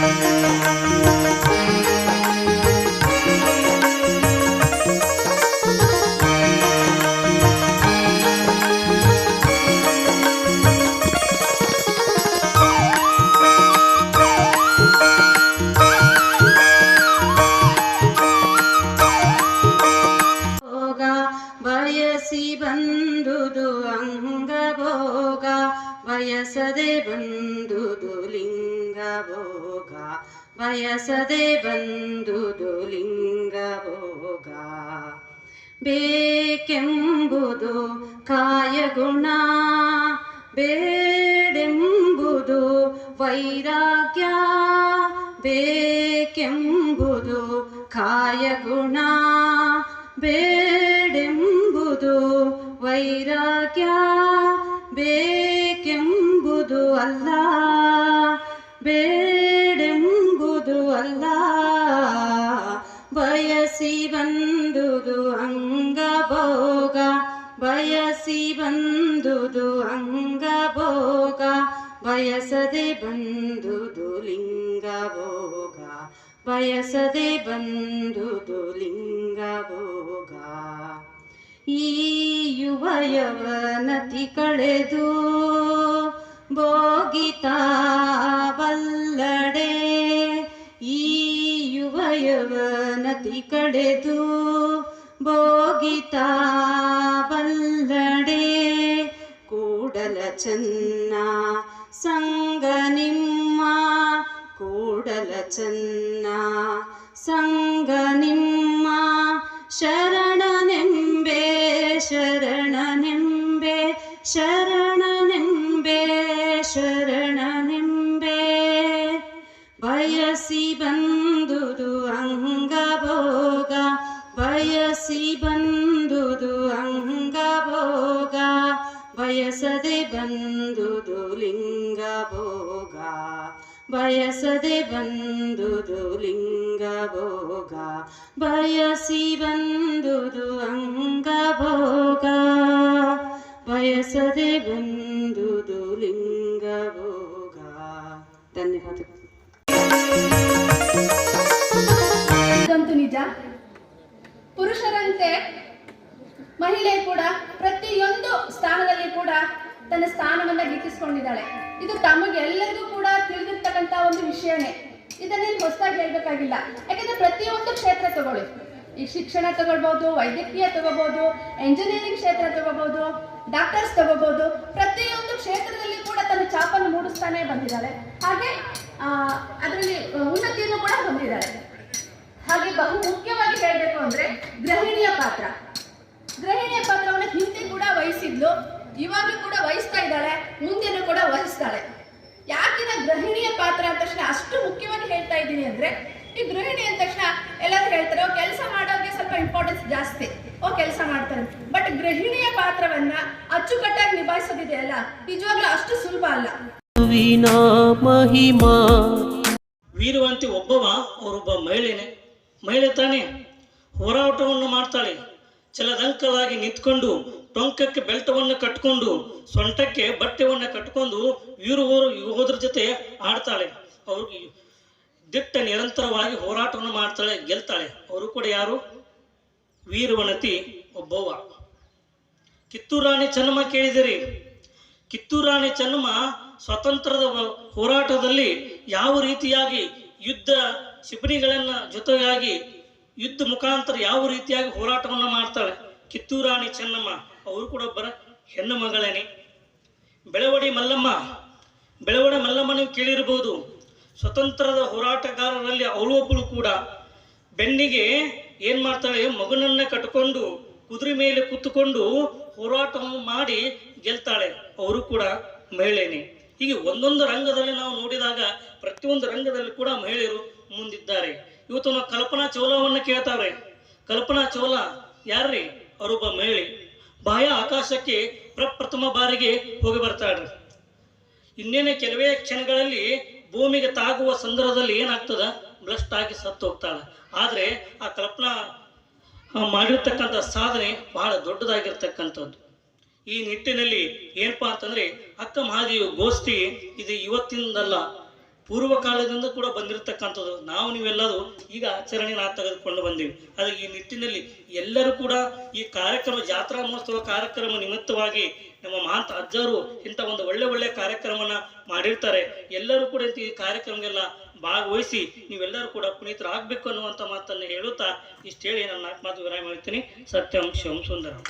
Música ಬಂದುದು ಅಂಗಭೋಗ ಬಯಸದೆ ಬಂದುದು ಲಿಂಗ ಭೋಗ ಬಯಸದೆ ಬಂದುದು ಲಿಂಗ ಭೋಗ. ಬೇಕೆಂಬುದು ಕಾಯಗುಣ, ಬೇಡೆಂಬುದು ವೈರಾಗ್ಯ, ಬೇಕೆಂಬುದು ಕಾಯಗುಣ ಬೇಡೆಂಬುದು ವೈರಾಗ್ಯ ಬೇಕೆಂಬುದು ಅಲ್ಲ, ಬೇಡೆಂಬುದು ಅಲ್ಲ. ಬಯಸಿ ಬಂದುದು ಅಂಗಭೋಗ, ಬಯಸಿ ಬಂದುದು ಅಂಗಭೋಗ, ಬಯಸದೆ ಬಂದುದು ಲಿಂಗ ಭೋಗ ಬಯಸದೆ ಬಂದುದು ಲಿಂಗ ಭೋಗ ಈ ಯವನತಿ ಕಳೆದು ಬೋಗಿತಾ ಬಲ್ಲಡೆ ಈ ಯುವ ಯವನತಿ ಕಳೆದು ಬೋಗಿತಾ ಬಲ್ಲಡೆ ಕೂಡಲ ಚನ್ನ ಸಂಗ ನಿಮ್ಮ ಕೂಡಲ ಚನ್ನ ಸಂಗ ಶರಣನೆಂಬೆ ಶರಣನೆಂಬೆ ಬಯಸಿ ಬಂದುದು ಅಂಗಭೋಗ ಬಯಸಿ ಬಂದುದು ಅಂಗಭೋಗ ಬಯಸದೆ ಬಂದುದು ಲಿಂಗ ಭೋಗ ಬಯಸದೆ ಬಂದುದು ಲಿಂಗ ಭೋಗ ಬಯಸಿ ಬಂದುದು ಅಂಗಭೋಗ ಬಯಸದೆ ಬಂದುದು ಲಿಂಗ ಭೋಗ ಇದಂತೂ ನಿಜ. ಪುರುಷರಂತೆ ಮಹಿಳೆ ಕೂಡ ಪ್ರತಿಯೊಂದು ಸ್ಥಾನದಲ್ಲಿ ಕೂಡ ತನ್ನ ಸ್ಥಾನವನ್ನ ಗಿಟ್ಟಿಸ್ಕೊಂಡಿದ್ದಾಳೆ. ಇದು ತಮಗೆಲ್ಲರಿಗೂ ಕೂಡ ತಿಳಿದಿರ್ತಕ್ಕಂತ ಒಂದು ವಿಷಯನೇ. ಇದನ್ನೇನು ಹೊಸದಾಗಿ ಹೇಳ್ಬೇಕಾಗಿಲ್ಲ. ಯಾಕಂದ್ರೆ ಪ್ರತಿಯೊಂದು ಕ್ಷೇತ್ರ ತಗೊಳ್ಳಿ. ಈ ಶಿಕ್ಷಣ ತಗೊಳ್ಬಹುದು ವೈದ್ಯಕೀಯ ತಗೋಬಹುದು ಎಂಜಿನಿಯರಿಂಗ್ ಕ್ಷೇತ್ರ ತಗೋಬಹುದು ಡಾಕ್ಟರ್ಸ್ ತಗೋಬಹುದು ಪ್ರತಿಯೊಂದು ಕ್ಷೇತ್ರದಲ್ಲಿ ಕೂಡ ತನ್ನ ಚಾಪನ್ನು ಮೂಡಿಸ್ತಾನೆ ಬಂದಿದ್ದಾಳೆ ಹಾಗೆ ಅದರಲ್ಲಿ ಉನ್ನತಿಯನ್ನು ಕೂಡ ಹೊಂದಿದ್ದಾಳೆ ಹಾಗೆ ಬಹು ಮುಖ್ಯವಾಗಿ ಹೇಳಬೇಕು ಅಂದ್ರೆ ಗೃಹಿಣಿಯ ಪಾತ್ರ. ಗೃಹಿಣಿಯ ಪಾತ್ರವನ್ನು ಹಿಂದೆ ಕೂಡ ವಹಿಸಿದ್ಲು, ಇವಾಗಲೂ ಕೂಡ ವಹಿಸ್ತಾ ಇದ್ದಾಳೆ, ಮುಂದೆನೂ ಕೂಡ ವಹಿಸ್ತಾಳೆ. ಯಾಕಿನ ಗೃಹಿಣಿಯ ಪಾತ್ರ ಅಂತ ಅಷ್ಟು ಮುಖ್ಯವಾಗಿ ಹೇಳ್ತಾ ಇದ್ದೀನಿ ಅಂದ್ರೆ ಈ ಗೃಹಿಣಿ ಅಂದ ತಕ್ಷಣ ಎಲ್ಲರೂ ಹೇಳ್ತಾರೆ ಓ ಕೆಲಸ ಮಾಡೋಕೆ ಸ್ವಲ್ಪ ಇಂಪಾರ್ಟೆನ್ಸ್ ಜಾಸ್ತಿ. ಓ ಕೆಲಸ ಮಾಡ್ತಾರೆ. ಬಟ್ ಗೃಹಿಣಿಯ ಪಾತ್ರವನ್ನ ಅಚ್ಚುಕಟ್ಟಾಗಿ ನಿಭಾಯಿಸೋದಿದೆಯಲ್ಲ ನಿಜವಾಗ್ಲೂ ಅಷ್ಟು ಸುಲಭ ಅಲ್ಲ. ಮಹಿಮಾ. ವೀರವಂತಿ ಒಬ್ಬವ ಅವರೊಬ್ಬ ಮಹಿಳೆನೆ. ಮಹಿಳೆ ತಾನೇ ಹೋರಾಟವನ್ನು ಮಾಡ್ತಾಳೆ. ಚಲದಂಕಲಾಗಿ ನಿಂತ್ಕೊಂಡು ಟೊಂಕಕ್ಕೆ ಬೆಲ್ಟವನ್ನು ಕಟ್ಕೊಂಡು ಸೊಂಟಕ್ಕೆ ಬಟ್ಟೆವನ್ನು ಕಟ್ಕೊಂಡು ವೀರ ಯೋಧರ ಜೊತೆ ಆಡ್ತಾಳೆ. ಅವ್ರಿಗೆ ದಿಟ್ಟ ನಿರಂತರವಾಗಿ ಹೋರಾಟವನ್ನು ಮಾಡ್ತಾಳೆ, ಗೆಲ್ತಾಳೆ. ಅವರು ಕೂಡ ಯಾರು? ವೀರವನತಿ ಒಬ್ಬವ್ವ. ಕಿತ್ತೂರು ರಾಣಿ ಚೆನ್ನಮ್ಮ ಕೇಳಿದಿರಿ ಕಿತ್ತೂರಾಣಿ ಚೆನ್ನಮ್ಮ ಸ್ವಾತಂತ್ರ್ಯದ ಹೋರಾಟದಲ್ಲಿ ಯಾವ ರೀತಿಯಾಗಿ ಯುದ್ಧ ಶಿಬಿನಿಗಳನ್ನ ಜೊತೆಗಾಗಿ ಯುದ್ಧ ಮುಖಾಂತರ ಯಾವ ರೀತಿಯಾಗಿ ಹೋರಾಟವನ್ನು ಮಾಡ್ತಾಳೆ ಕಿತ್ತೂರಾಣಿ ಚೆನ್ನಮ್ಮ? ಅವರು ಕೂಡ ಒಬ್ಬರ ಹೆಣ್ಣು ಮಗಳೇನೆ. ಬೆಳವಡಿ ಮಲ್ಲಮ್ಮ. ಬೆಳವಡಿ ಮಲ್ಲಮ್ಮ ನೀವು ಕೇಳಿರ್ಬೋದು. ಸ್ವತಂತ್ರದ ಹೋರಾಟಗಾರರಲ್ಲಿ ಅವಳು ಒಬ್ಬಳು ಕೂಡ ಬೆನ್ನಿಗೆ ಏನ್ ಮಾಡ್ತಾಳೆ? ಮಗನನ್ನ ಕಟ್ಕೊಂಡು ಕುದುರೆ ಮೇಲೆ ಕುತ್ಕೊಂಡು ಹೋರಾಟ ಮಾಡಿ ಗೆಲ್ತಾಳೆ. ಅವರು ಕೂಡ ಮಹಿಳೆಯೇ ಹೀಗೆ ಒಂದೊಂದು ರಂಗದಲ್ಲಿ ನಾವು ನೋಡಿದಾಗ ಪ್ರತಿಯೊಂದು ರಂಗದಲ್ಲಿ ಕೂಡ ಮಹಿಳೆಯರು ಮುಂದಿದ್ದಾರೆ. ಇವತ್ತು ನಾವು ಕಲ್ಪನಾ ಚೌಲವನ್ನು ಕೇಳ್ತಾವ್ರೆ. ಕಲ್ಪನಾ ಚೌಲ, ಯಾರ್ರಿ? ಅವರೊಬ್ಬ ಮಹಿಳೆ. ಬಾಹ್ಯ ಆಕಾಶಕ್ಕೆ ಪ್ರಪ್ರಥಮ ಬಾರಿಗೆ ಹೋಗಿ ಬರ್ತಾಳ್ರಿ. ಇನ್ನೇನೆ ಕೆಲವೇ ಕ್ಷಣಗಳಲ್ಲಿ ಭೂಮಿಗೆ ತಾಗುವ ಸಂದರ್ಭದಲ್ಲಿ ಏನಾಗ್ತದ? ಬ್ಲಸ್ಟ್ ಆಗಿ ಸತ್ತು ಹೋಗ್ತಾಳೆ. ಆದರೆ ಆ ಕಲ್ಪನಾ ಮಾಡಿರ್ತಕ್ಕಂಥ ಸಾಧನೆ ಬಹಳ ದೊಡ್ಡದಾಗಿರ್ತಕ್ಕಂಥದ್ದು. ಈ ನಿಟ್ಟಿನಲ್ಲಿ ಏನಪ್ಪಾ ಅಂತಂದ್ರೆ ಅಕ್ಕ ಮಹಾದೇವಿ ಗೋಷ್ಠಿ ಇದು ಇವತ್ತಿಂದಲ್ಲ ಪೂರ್ವ ಕಾಲದಿಂದ ಕೂಡ ಬಂದಿರತಕ್ಕಂಥದ್ದು. ನಾವು ನೀವೆಲ್ಲರೂ ಈಗ ಆಚರಣೆ ನಾವು ತೆಗೆದುಕೊಂಡು ಬಂದೀವಿ. ಆದರೆ ಈ ನಿಟ್ಟಿನಲ್ಲಿ ಎಲ್ಲರೂ ಕೂಡ ಈ ಕಾರ್ಯಕ್ರಮ, ಜಾತ್ರಾ ಮಹೋತ್ಸವ ಕಾರ್ಯಕ್ರಮ ನಿಮಿತ್ತವಾಗಿ ನಮ್ಮ ಮಹಾಂತ ಅಜ್ಜರು ಇಂಥ ಒಂದು ಒಳ್ಳೆ ಒಳ್ಳೆ ಕಾರ್ಯಕ್ರಮನ ಮಾಡಿರ್ತಾರೆ. ಎಲ್ಲರೂ ಕೂಡ ಈ ಕಾರ್ಯಕ್ರಮಗೆಲ್ಲ ಭಾಗವಹಿಸಿ ನೀವೆಲ್ಲರೂ ಕೂಡ ಪುನೀತರಾಗಬೇಕು ಅನ್ನುವಂಥ ಮಾತನ್ನು ಹೇಳುತ್ತಾ ಇಷ್ಟು ಹೇಳಿ ನನ್ನ ನಾಲ್ಕು ಮಾತು ವಿರಾಮ ಹೇಳ್ತೀನಿ. ಸತ್ಯಂ ಶಿವಂ ಸುಂದರಂ.